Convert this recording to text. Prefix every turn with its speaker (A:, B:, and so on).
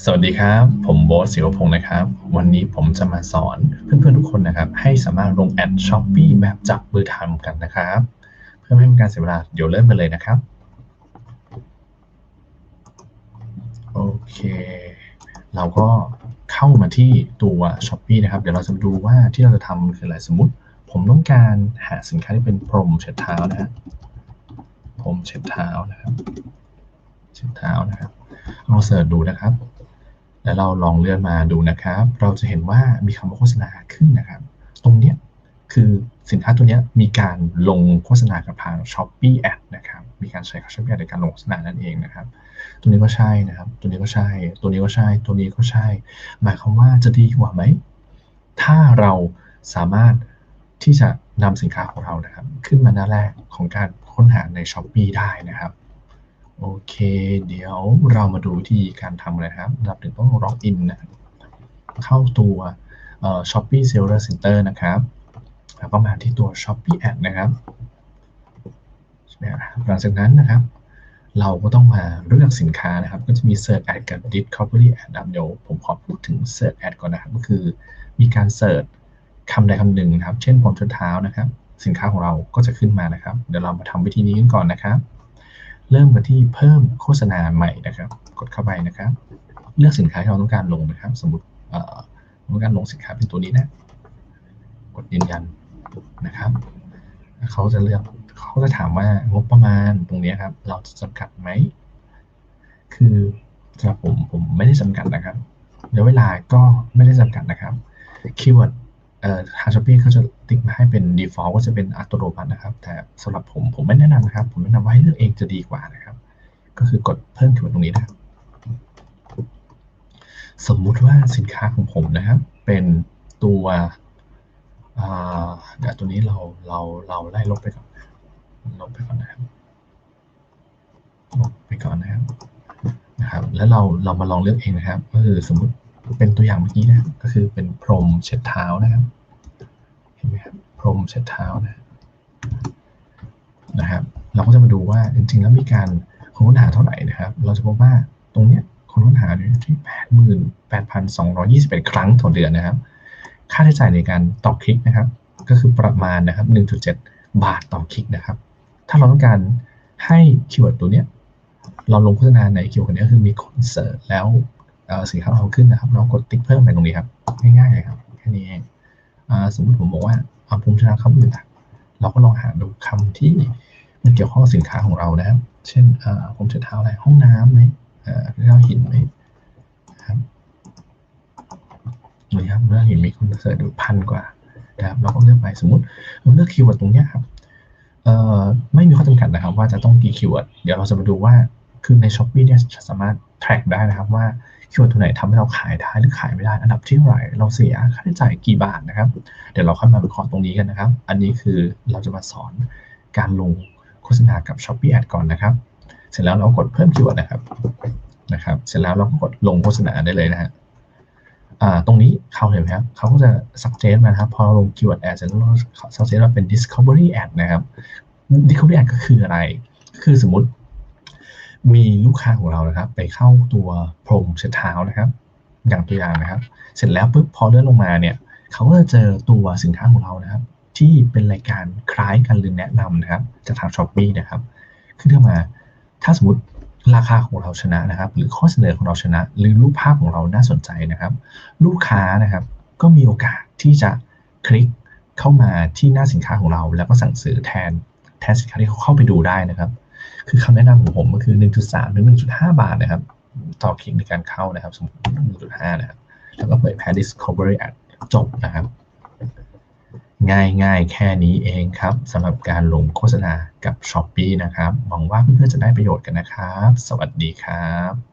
A: สวัสดีครับ ผมโบ๊ทศิวพงศ์นะครับ วันนี้ผมจะมาสอนเพื่อนๆทุกคนนะครับ ให้สามารถลงแอดช้อปปีแบบจับมือทำกันนะครับ เพื่อไม่ให้เป็นการเสียเวลาเดี๋ยวเริ่มกันเลยนะครับ โอเค เราก็เข้ามาที่ตัวช้อปปีนะครับ เดี๋ยวเราจะดูว่าที่เราจะทำคืออะไรสมมติ ผมต้องการหาสินค้าที่เป็นพรมเช็ดเท้านะฮะพรมเช็ดเท้านะครับ เช็ดเท้านะครับลองเสิร์ชดูนะครับ แล้วเราลองเลื่อนมาดูนะครับ เราจะเห็นว่ามีคำว่าโฆษณาขึ้นนะครับ ตรงเนี้ยคือสินค้าตัวนี้มีการลงโฆษณากับทาง s h o p e e Ad นะครับ มีการใช้ s h o p e e Ad ในการลงโฆษณานั่นเองนะครับ ตัวนี้ก็ใช่นะครับ ตัวนี้ก็ใช่ ตัวนี้ก็ใช่ ตัวนี้ก็ใช่ หมายความว่าจะดีกว่าไหม ถ้าเราสามารถที่จะนำสินค้าของเรานะครับ ขึ้นมาหน้าแรกของการค้นหาใน s h o p e e ได้นะครับ โอเค เดี๋ยวเรามาดูวิธีการทำเลยนะครับอันดับหนึ่งต้องล็อกอินนะเข้าตัวเอ่อ Shopee Seller Center นะครับ แล้วก็มาที่ตัว Shopee Ad นะครับหลังจากนั้นนะครับ เราก็ต้องมาเลือกสินค้านะครับ ก็จะมี Search Ad กับ Discovery Ad นะเดี๋ยวผมขอพูดถึง Search Ad ก่อนนะครับ ก็คือมีการเสิร์ชคำใดคำหนึ่งนะครับ เช่นผมชุดเท้านะครับ สินค้าของเราก็จะขึ้นมานะครับ เดี๋ยวเรามาทำวิธีนี้กันก่อนนะครับ เริ่มกันที่เพิ่มโฆษณาใหม่นะครับ กดเข้าไปนะครับ เลือกสินค้าที่เราต้องการลงนะครับ สมมติต้องการลงสินค้าเป็นตัวนี้นะ กดยืนยันนะครับ เขาจะเลือกเขาจะถามว่างบประมาณตรงนี้ครับ เราจะจำกัดไหม คือสำหรับผมผมไม่ได้จำกัดนะครับ เดี๋ยวเวลาก็ไม่ได้จำกัดนะครับ คีย์เวิร์ด ทางช้อปปี้เขาจะติ๊กมาให้เป็น default ก็จะเป็นอัตโนมัตินะครับ แต่สำหรับผมผมไม่แนะนำนะครับ ผมแนะนำว่าให้เลือกเองจะดีกว่านะครับ ก็คือกดเพิ่มคีย์เวิร์ดตรงนี้นะครับสมมุติว่าสินค้าของผมนะครับ เป็นตัวเดี๋ยวตัวนี้เราเราเราไล่ลบไปก่อนลบไปก่อนนะครับลบไปก่อนนะครับนะครับ แล้วเราเรามาลองเลือกเองนะครับ ก็คือสมมติ เป็นตัวอย่างเมื่อกี้นะก็คือเป็นพรมเช็ดเท้านะครับเห็นไหมครับพรมเช็ดเท้านะนะครับ เราก็จะมาดูว่าจริงๆ แล้วมีการค้นหาเท่าไหร่นะครับ เราจะพบว่าตรงเนี้ยคนค้นหาอยู่ที่แปดหมื่นแปดพันสองร้อยี่สิบเอ็ดครั้งต่อเดือนนะครับ ค่าใช้จ่ายในการต่อคลิกนะครับ ก็คือประมาณนะครับหนึ่งจุดเจ็ดบาทต่อคลิกนะครับ ถ้าเราต้องการให้คีย์เวิร์ดตัวเนี้ยเราลงโฆษณาในคีย์เวิร์ดนี้คือมีคอนเสิร์ตแล้ว สินค้าเราขึ้นนะครับ เรากดติ๊กเพิ่มไปตรงนี้ครับ ง่ายๆเลยครับ แค่นี้เองสมมติผมบอกว่าเอาภูมิชนะคำอื่นต่างเราก็ลองหาดูคำที่มันเกี่ยวข้องกับสินค้าของเรานะครับ เช่นอ่าผมจะเท้าอะไร ห้องน้ำไหมเท้าหินไหมนะครับนี่ครับเรื่อหินมีคนเสิร์ชดูพันกว่านะครับ เราก็เลือกไปสมมติเราเลือกคีย์เวิร์ดตรงนี้ครับไม่มีข้อจำกัดนะครับ ว่าจะต้องกี่คีย์เวิร์ด เดี๋ยวเราจะมาดูว่า คือใน s h อ p e e เนี่ยสามารถ track ได้นะครับว่า คีย์เวิร์ดตัวไหนทำให้เราขายได้หรือขายไม่ได้ อันดับที่เท่าไหร่เราเสียค่าใช้จ่ายกี่บาทนะครับ เดี๋ยวเราค่อยมาวิเคราะห์ตรงนี้กันนะครับ อันนี้คือเราจะมาสอนการลงโฆษณากับ Shopee Ad ก่อนนะครับ เสร็จแล้วเรากดเพิ่มคีย์เวิร์ดนะครับนะครับ เสร็จแล้วเราก็กดลงโฆษณาได้เลยนะฮะตรงนี้เขาเห็นไหมครับเขาก็จะ suggest มาครับ พอเราลง keyword ad เสร็จแล้วเรา suggest ว่าเป็น discovery ad นะครับ discovery ad ก็คืออะไร คือสมมติ มีลูกค้าของเรานะครับ ไปเข้าตัวพรมเช็ดเท้านะครับ อย่างตัวอย่างนะครับ เสร็จแล้วปุ๊บพอเลื่อนลงมาเนี่ยเขาก็จะเจอตัวสินค้าของเรานะครับ ที่เป็นรายการคล้ายกันหรือแนะนำนะครับจากทาง Shopee นะครับ ขึ้นเข้ามาถ้าสมมติราคาของเราชนะนะครับ หรือข้อเสนอของเราชนะ หรือรูปภาพของเราน่าสนใจนะครับ ลูกค้านะครับก็มีโอกาสที่จะคลิกเข้ามาที่หน้าสินค้าของเรา แล้วก็สั่งซื้อแทนแทนสินค้าที่เขาเข้าไปดูได้นะครับ คือคำแนะนำของผมก็คือ 1.3 ถึง 1.5 บาทนะครับ ต่อคลิกในการเข้านะครับ สมมติ 1.5 นะครับ แล้วก็เปิดแพร่ Discovery Ad จบนะครับ ง่ายง่ายแค่นี้เองครับสำหรับการลงโฆษณากับ s h อ p e e นะครับ หวังว่าเพื่อนๆจะได้ประโยชน์กันนะครับ สวัสดีครับ